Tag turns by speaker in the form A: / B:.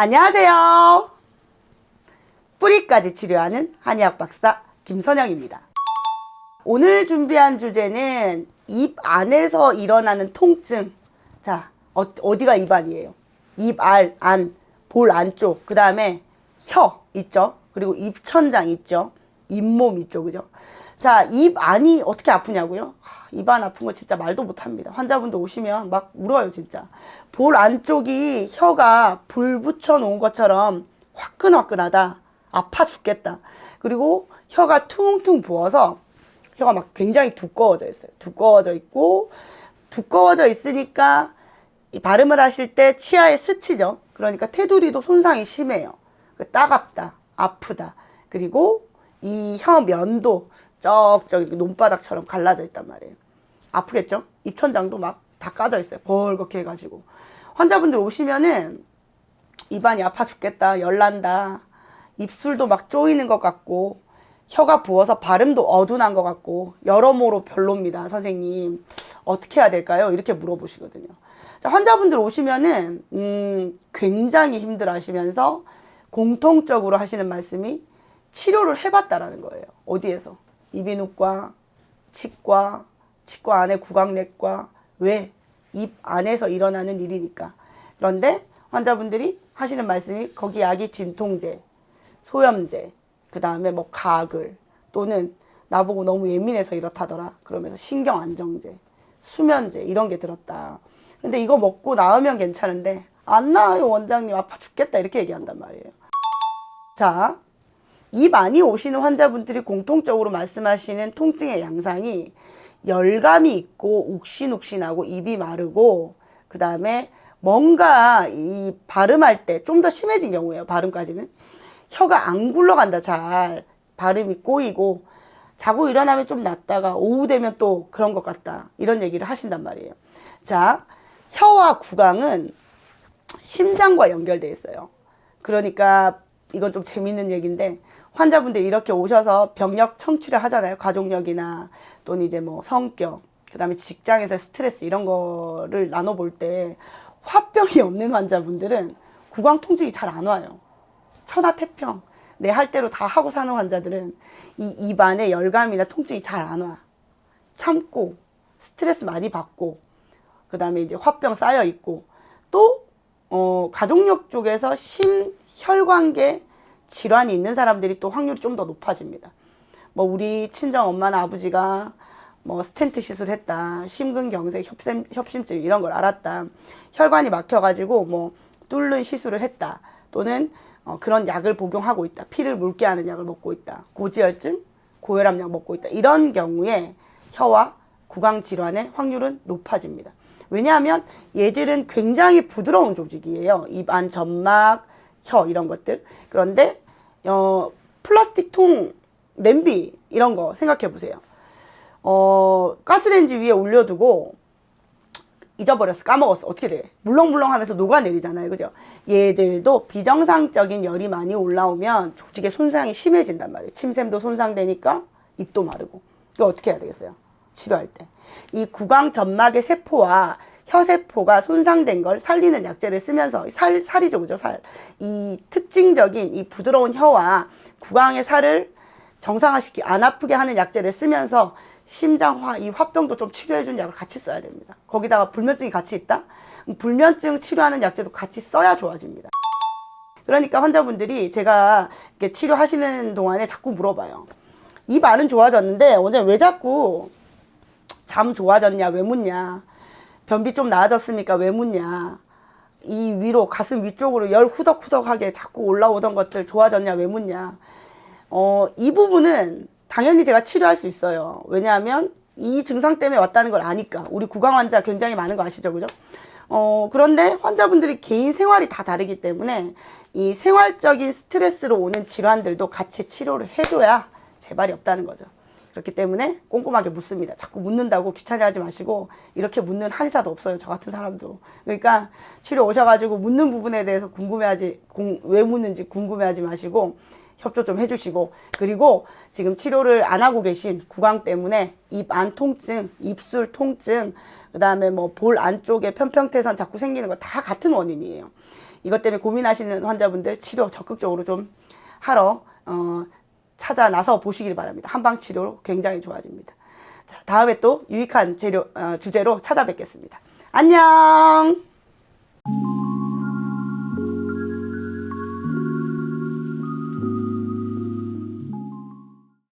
A: 안녕하세요. 뿌리까지 치료하는 한의학 박사 김선영입니다. 오늘 준비한 주제는 입 안에서 일어나는 통증. 자, 어, 어디가 입안이에요? 입 알, 안, 볼 안쪽, 그 다음에 혀 있죠? 그리고 입천장 있죠? 잇몸 있죠? 그죠? 자, 입 안이 어떻게 아프냐고요? 하, 입안 아픈 거 진짜 말도 못 합니다. 환자분들 오시면 막 울어요, 진짜. 볼 안쪽이 혀가 불 붙여 놓은 것처럼 화끈화끈하다. 아파 죽겠다. 그리고 혀가 퉁퉁 부어서 혀가 막 굉장히 두꺼워져 있어요. 두꺼워져 있고 두꺼워져 있으니까 이 발음을 하실 때 치아에 스치죠. 그러니까 테두리도 손상이 심해요. 그 따갑다, 아프다. 그리고 이 혀 면도 쩍쩍 논바닥처럼 갈라져 있단 말이에요. 아프겠죠? 입천장도 막 다 까져 있어요. 벌겋게 해가지고. 환자분들 오시면은 입안이 아파 죽겠다, 열난다, 입술도 막 쪼이는 것 같고, 혀가 부어서 발음도 어둔한 것 같고, 여러모로 별로입니다, 선생님. 어떻게 해야 될까요? 이렇게 물어보시거든요. 자, 환자분들 오시면은, 음, 굉장히 힘들어 하시면서 공통적으로 하시는 말씀이 치료를 해봤다라는 거예요. 어디에서? 이비인후과, 치과, 치과 안에 구강내과, 왜? 입 안에서 일어나는 일이니까. 그런데 환자분들이 하시는 말씀이 거기 약이 진통제, 소염제, 그 다음에 뭐 가글, 또는 나보고 너무 예민해서 이렇다더라. 그러면서 신경 안정제, 수면제, 이런 게 들었다. 근데 이거 먹고 나으면 괜찮은데, 안 나아요, 원장님. 아파 죽겠다. 이렇게 얘기한단 말이에요. 자, 입 안이 오시는 환자분들이 공통적으로 말씀하시는 통증의 양상이 열감이 있고 욱신욱신하고 입이 마르고 그 다음에 뭔가 이 발음할 때 좀 더 심해진 경우예요. 발음까지는 혀가 안 굴러간다 잘 발음이 꼬이고 자고 일어나면 좀 낫다가 오후 되면 또 그런 것 같다 이런 얘기를 하신단 말이에요. 자, 혀와 구강은 심장과 연결돼 있어요. 그러니까 이건 좀 재밌는 얘기인데 환자분들 이렇게 오셔서 병력 청취를 하잖아요. 가족력이나 또는 이제 뭐 성격, 그다음에 직장에서 스트레스 이런 거를 나눠 볼 때 화병이 없는 환자분들은 구강 통증이 잘 안 와요. 천하태평 내 할 대로 다 하고 사는 환자들은 이 입안에 열감이나 통증이 잘 안 와. 참고 스트레스 많이 받고 그다음에 이제 화병 쌓여 있고 또 어, 가족력 쪽에서 심 혈관계 질환이 있는 사람들이 또 확률이 좀 더 높아집니다. 뭐 우리 친정 엄마나 아버지가 뭐 스텐트 시술했다, 심근경색, 협심, 협심증 이런 걸 알았다, 혈관이 막혀가지고 뭐 뚫는 시술을 했다, 또는 어, 그런 약을 복용하고 있다, 피를 묽게 하는 약을 먹고 있다, 고지혈증, 고혈압 약 먹고 있다 이런 경우에 혀와 구강 질환의 확률은 높아집니다. 왜냐하면 얘들은 굉장히 부드러운 조직이에요. 입안 점막, 혀 이런 것들. 그런데 어, 플라스틱 통, 냄비 이런 거 생각해 보세요. 어, 가스레인지 위에 올려두고 잊어버렸어, 까먹었어. 어떻게 돼? 물렁물렁 하면서 녹아내리잖아요. 그죠? 얘들도 비정상적인 열이 많이 올라오면 조직의 손상이 심해진단 말이에요. 침샘도 손상되니까 입도 마르고. 이거 어떻게 해야 되겠어요? 치료할 때. 이 구강 점막의 세포와 혀세포가 손상된 걸 살리는 약제를 쓰면서 살, 살이죠, 그죠? 살. 이 특징적인 이 부드러운 혀와 구강의 살을 정상화시키 안 아프게 하는 약제를 쓰면서 심장화 이 화병도 좀 치료해 준 약을 같이 써야 됩니다. 거기다가 불면증이 같이 있다? 불면증 치료하는 약제도 같이 써야 좋아집니다. 그러니까 환자분들이 제가 이렇게 치료하시는 동안에 자꾸 물어봐요. 입 안은 좋아졌는데 오늘 왜 자꾸 잠 좋아졌냐 왜 묻냐 변비 좀 나아졌습니까 왜 묻냐 이 위로 가슴 위쪽으로 열 후덕후덕하게 자꾸 올라오던 것들 좋아졌냐 왜 묻냐 어, 이 부분은 당연히 제가 치료할 수 있어요. 왜냐하면 이 증상 때문에 왔다는 걸 아니까. 우리 구강 환자 굉장히 많은 거 아시죠? 그죠? 어, 그런데 환자분들이 개인 생활이 다 다르기 때문에 이 생활적인 스트레스로 오는 질환들도 같이 치료를 해줘야 재발이 없다는 거죠. 그렇기 때문에 꼼꼼하게 묻습니다. 자꾸 묻는다고 귀찮게 하지 마시고 이렇게 묻는 한의사도 없어요. 저 같은 사람도. 그러니까 치료 오셔가지고 묻는 부분에 대해서 궁금해하지 공, 왜 묻는지 궁금해하지 마시고 협조 좀 해주시고 그리고 지금 치료를 안 하고 계신 구강 때문에 입 안 통증, 입술 통증, 그 다음에 뭐 볼 안쪽에 편평태선 자꾸 생기는 거 다 같은 원인이에요. 이것 때문에 고민하시는 환자분들 치료 적극적으로 좀 하러 어, 찾아 나서 보시길 바랍니다. 한방 치료로 굉장히 좋아집니다. 자, 다음에 또 유익한 재료, 어, 주제로 찾아뵙겠습니다. 안녕!